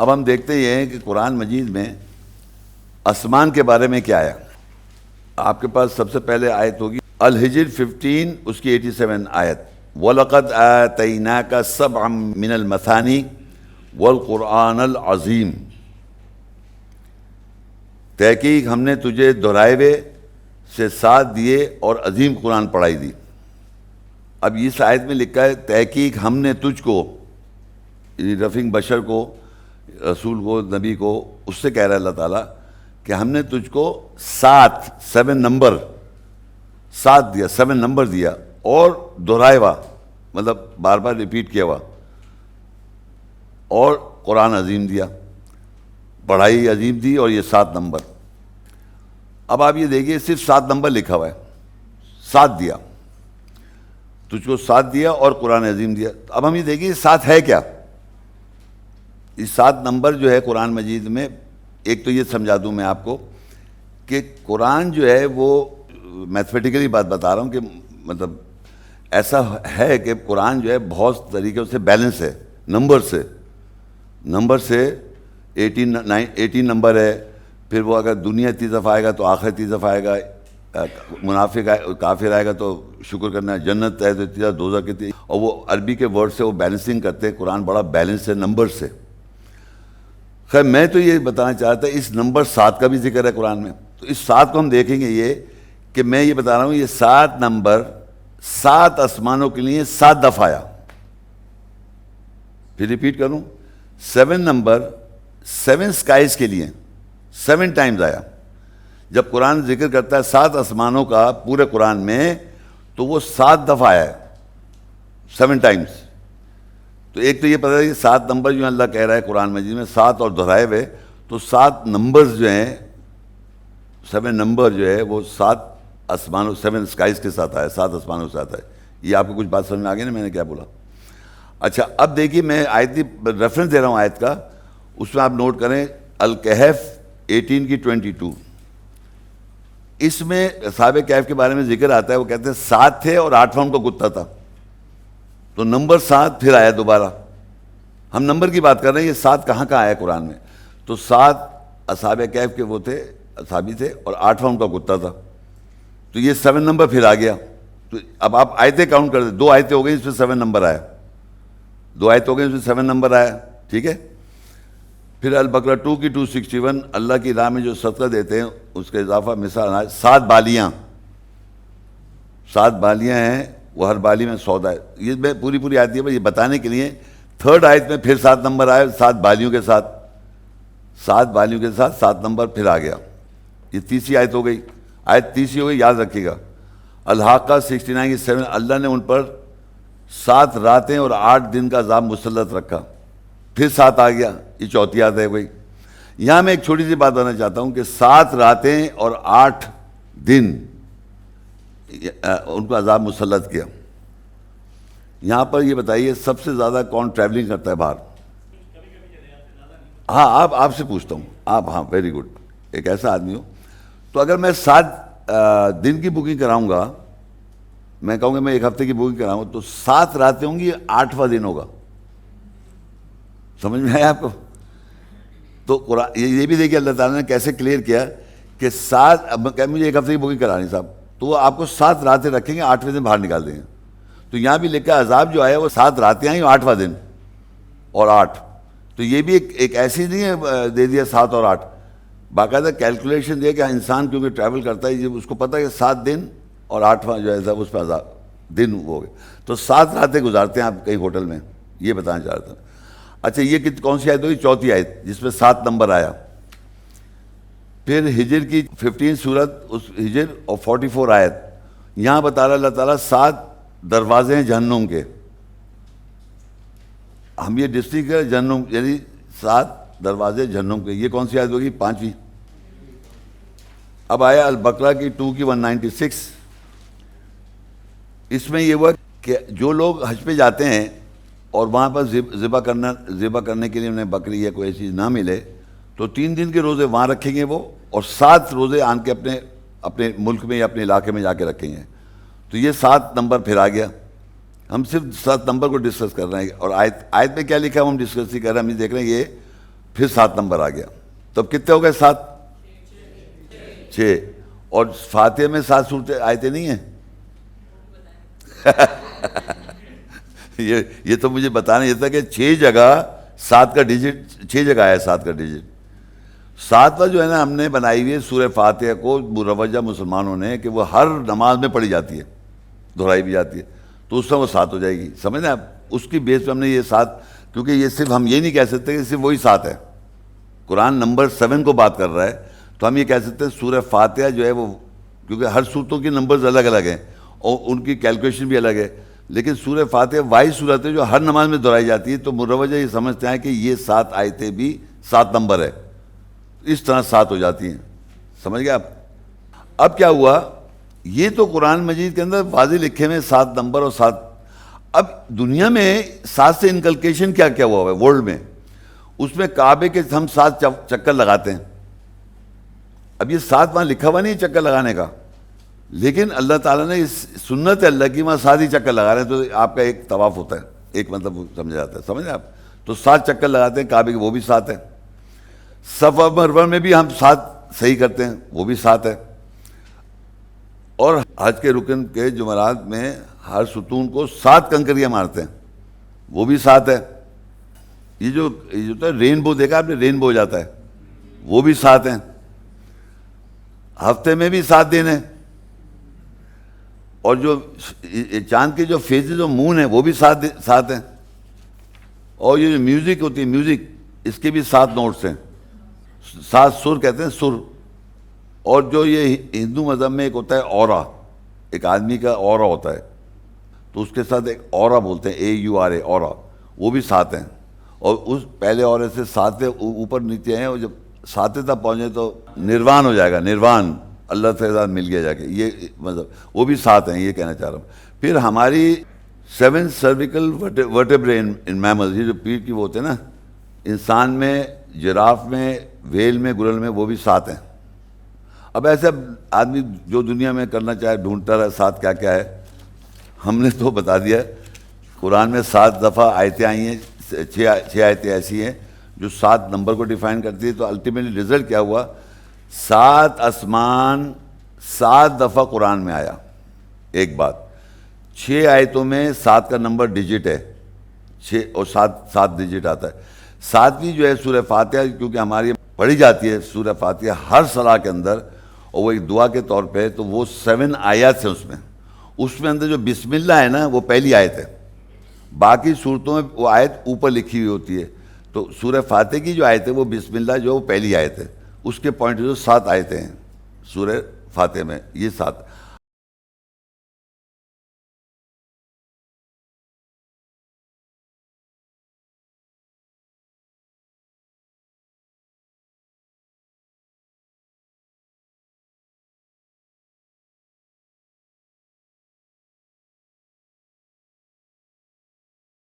अब हम देखते ये हैं कि कुरान मजीद में आसमान के बारे में क्या आया। आपके पास सबसे पहले आयत होगी अल हिजर 15 उसकी 87 आयत। वलक़द आतना का सब मिनल मसानी वल कुरान अज़ीम। तहकीक हमने तुझे दोहराए से साथ दिए और अजीम कुरान पढ़ाई दी। अब इस आयत में लिखा है, तहकीक हमने तुझको रफ़िंग बशर को रसूल को, नबी को, उससे कह रहा है अल्लाह ताला कि हमने तुझको सात सेवन नंबर सात दिया सेवन नंबर दिया और दोहराए हुआ मतलब बार बार रिपीट किया हुआ और कुरान अजीम दिया, पढ़ाई अजीम दी और ये सात नंबर अब आप ये देखिए, सिर्फ़ सात नंबर लिखा हुआ है, सात दिया। तुझको सात दिया और कुरान अजीम दिया। अब हम ये देखिए, सात है क्या? इस सात नंबर जो है कुरान मजीद में, एक तो ये समझा दूँ मैं आपको कि कुरान जो है वो, मैथमेटिकली बात बता रहा हूँ कि मतलब ऐसा है कि कुरान जो है बहुत तरीके से बैलेंस है, नंबर से। नंबर से एटीन, नाइन, एटीन नंबर है, फिर वो अगर दुनिया दफ़ा आएगा तो आखिर दफ़ा आएगा मुनाफिक आए काफिर आएगा तो शुक्र करना है जन्नत है तो इतनी दोजा कितनी, और वो अरबी के वर्ड से वो बैलेंसिंग करते हैं, कुरान बड़ा बैलेंस है नंबर से। खैर, मैं तो ये बताना चाहता, इस नंबर सात का भी ज़िक्र है कुरान में। तो इस सात को हम देखेंगे ये, कि मैं ये बता रहा हूँ, ये सात नंबर, सात आसमानों के लिए सात दफ़ा आया। फिर रिपीट करूँ, सेवन नंबर, सेवन स्काइज के लिए, सेवन टाइम्स आया। जब कुरान ज़िक्र करता है सात आसमानों का पूरे कुरान में तो वो सात दफ़ा आया है, सेवन टाइम्स। तो एक तो ये पता है कि सात नंबर जो अल्लाह कह रहा है कुरान मजीद में सात और दोहराए हुए तो सात नंबर्स जो हैं सेवन नंबर जो है, वो सात आसमानों सेवन स्काइज के साथ आया सात आसमानों के साथ आए। ये आपको कुछ बात समझ में आ गई ना मैंने क्या बोला? अच्छा अब देखिए मैं आयती रेफरेंस दे रहा हूँ आयत का। उसमें आप नोट करें अल कहफ एटीन की ट्वेंटी टू इसमें साहब कैफ के बारे में ज़िक्र आता है, वो कहते हैं, सात थे और आठवां उनका कुत्ता था। तो नंबर सात फिर आया दोबारा। हम नंबर की बात कर रहे हैं, ये सात कहाँ कहाँ आया कुरान में? तो सात असाब कैफ के वो थे, असाबी थे, और आठवां उनका कुत्ता था। तो ये सेवन नंबर फिर आ गया। तो अब आप आयतें काउंट कर दे, दो आयतें हो गई, इसमें सेवन नंबर आया। दो आयत हो गई, इसमें सेवन नंबर आया, ठीक है? फिर अल बकरा टू की टू सिक्सटी वन अल्लाह की राह में जो सदका देते हैं, उसका इजाफा मिसाल सात बालियाँ। सात बालियाँ हैं वो हर बाली में सौदा है। ये मैं पूरी पूरी आती है ये बताने के लिए थर्ड आयत में फिर सात नंबर आए सात बालियों के साथ, सात बालियों के साथ सात नंबर फिर आ गया। ये तीसरी आयत हो गई। आयत तीसरी हो गई, याद रखिएगा। अल्लाह का सिक्सटी नाइन सेवन अल्लाह ने उन पर सात रातें और आठ दिन का अजाब मुसलत रखा। फिर सात आ गया, ये चौथी आयत है कोई यहाँ मैं एक छोटी सी बात बताना चाहता हूँ कि सात रातें और आठ दिन उनको अजाब मुसलत किया। यहाँ पर ये बताइए, सबसे ज़्यादा कौन ट्रैवलिंग करता है बाहर? हाँ आप, आपसे पूछता हूँ। आप हाँ वेरी गुड एक ऐसा आदमी हो। तो अगर मैं सात दिन की बुकिंग कराऊँगा, मैं कहूँगा मैं एक हफ़्ते की बुकिंग कराऊँगा तो सात रातें होंगी आठवां दिन होगा। समझ में आया आपको? तो ये ये भी देखिए, अल्लाह ताला ने कैसे क्लियर किया कि सात मुझे एक हफ़्ते की बुकिंग करानी साहब। तो वो आपको सात रातें रखेंगे आठवें दिन बाहर निकाल देंगे। तो यहाँ भी लिखा अजाब जो आया वो सात रातें आई आठवां दिन और आठ। तो ये भी एक, एक ऐसी नहीं है दे दिया सात और आठ। बाकायदा कैलकुलेशन दिया कि इंसान क्योंकि ट्रैवल करता है ये उसको पता है कि सात दिन और आठवां जो है उस पर अजाब दिन हो गए। तो सात रातें गुजारते हैं आप कहीं होटल में ये बताना चाह रहे अच्छा ये कित कौन सी आयत होगी? चौथी आयत जिसमें सात नंबर आया। फिर हिजर की फिफ्टीन सूरत, उस हिजर और फोर्टी फोर आयत। यहाँ बता रहा अल्लाह ताला सात दरवाजे हैं जहन्नुम के। हम ये डिस्ट्रिक्ट है जहन्नुम, यानी सात दरवाजे जहन्नुम के। ये कौन सी आयत होगी? पांचवी। अब आया अल बकरा की टू की वन नाइन्टी सिक्स इसमें ये हुआ कि जो लोग हज पे जाते हैं और वहाँ पर ज़िबा करना, ज़िबा करने के लिए उन्हें बकरी या कोई चीज़ ना मिले तो तीन दिन के रोज़े वहाँ रखेंगे वो, और सात रोज़े आन के अपने अपने मुल्क में या अपने इलाके में जाके रखेंगे। तो ये सात नंबर फिर आ गया। हम सिर्फ़ सात नंबर को डिस्कस कर रहे हैं, और आयत आयत में क्या लिखा हम डिस्कस ही कर रहे हैं, हम देख रहे हैं ये फिर सात नंबर आ गया। तब कितने हो गए सात? छः। और फातिहा में सात सूरतें, आयते नहीं हैं? ये ये तो मुझे बताना ये था कि छः जगह सात का डिजिट छः जगह आया सात का डिजिट सातवा जो है ना, हमने बनाई हुई है सूर्य फातह को मुरवजा मुसलमानों ने कि वो हर नमाज़ में पढ़ी जाती है, दोहराई भी जाती है। तो उसमें वो सात हो जाएगी। समझ आप? उसकी बेस पर हमने ये सात, क्योंकि ये सिर्फ़ हम ये नहीं कह सकते कि सिर्फ़ वही सात है। कुरान नंबर सेवन को बात कर रहा है तो हम ये कह सकते हैं सूर्य फातह जो है वो, क्योंकि हर सूरतों के नंबर्स अलग अलग हैं और उनकी कैलकुलेशन भी अलग है। लेकिन सूर्य फातह वाही सूरत है जो हर नमाज़ में दोहराई जाती है तो मुरवजा ये समझते हैं कि ये सात आयतें भी सात नंबर है। इस तरह सात हो जाती हैं। समझ गए आप? अब क्या हुआ? ये तो कुरान मजीद के अंदर वाजी लिखे में सात नंबर और सात। अब दुनिया में सात से इनकलकेशन क्या क्या हुआ है? वर्ल्ड में। उसमें काबे के हम सात चक्कर लगाते हैं। अब ये सात वहाँ लिखा हुआ नहीं चक्कर लगाने का। लेकिन अल्लाह ताला ने इस सुन्नत अल्लाह की वहाँ सात ही चक्कर लगा रहे हैं तो आपका एक तवाफ होता है। एक मतलब समझा जाता है। समझ आप? तो सात चक्कर लगाते हैं काबे के वो भी सात है। सफ़ा मरवा में भी हम साथ सही करते हैं, वो भी साथ है। और हज के रुकन के जुमरात में हर सुतून को सात कंकरियाँ मारते हैं, वो भी साथ है। ये जो ये जो है, रेनबो देखा आपने? रेनबो हो जाता है। वो भी साथ हैं। हफ़्ते में भी सात दिन है। और जो चाँद के जो फेजेज और मून है, वो भी सात सात हैं। और ये जो म्यूज़िक होती है, म्यूज़िक, इसके भी सात नोट्स हैं। सात सुर कहते हैं सुर। और जो ये हिंदू मज़हब में एक होता है और। एक आदमी का और होता है। तो उसके साथ एक और बोलते हैं ए यू आर ए और। वो भी सात हैं। और उस पहले और से सात ऊपर नीचे हैं और जब साते तक पहुँचे तो निर्वाण हो जाएगा निर्वाण। अल्लाह के साथ मिल गया जाके। ये मतलब वो भी सात हैं ये कहना चाह रहा हूँ। फिर हमारी seven cervical vertebrae in, mammals ये जो पीठ की वो होते हैं ना इंसान में जिराफ में वेल में गुरल में, वो भी सात हैं। अब ऐसे आदमी जो दुनिया में करना चाहे, ढूंढता रहा सात क्या क्या है, हमने तो बता दिया कुरान में सात दफ़ा आयतें आई हैं छः छः आयतें ऐसी हैं, जो सात नंबर को डिफाइन करती है। तो अल्टीमेटली रिज़ल्ट क्या हुआ? सात आसमान, सात दफ़ा कुरान में आया, एक बात। छः आयतों में सात का नंबर डिजिट है। छः और सात सात डिजिट आता है। सातवीं जो है सूर्य फातिहा, क्योंकि हमारी पढ़ी जाती है सूर्य फातिहा हर सलाह के अंदर, और वो एक दुआ के तौर पे तो वो सेवन आयात हैं उसमें। उसमें अंदर जो बिस्मिल्ला है ना, वो पहली आयत है। बाकी सूरतों में वो आयत ऊपर लिखी हुई होती है। तो सूर्य फातह की जो आयत है, वो बिस्मिल्ला जो वो पहली आयत है। उसके पॉइंट जो सात आयतें हैं सूर्य फातह में ये सात।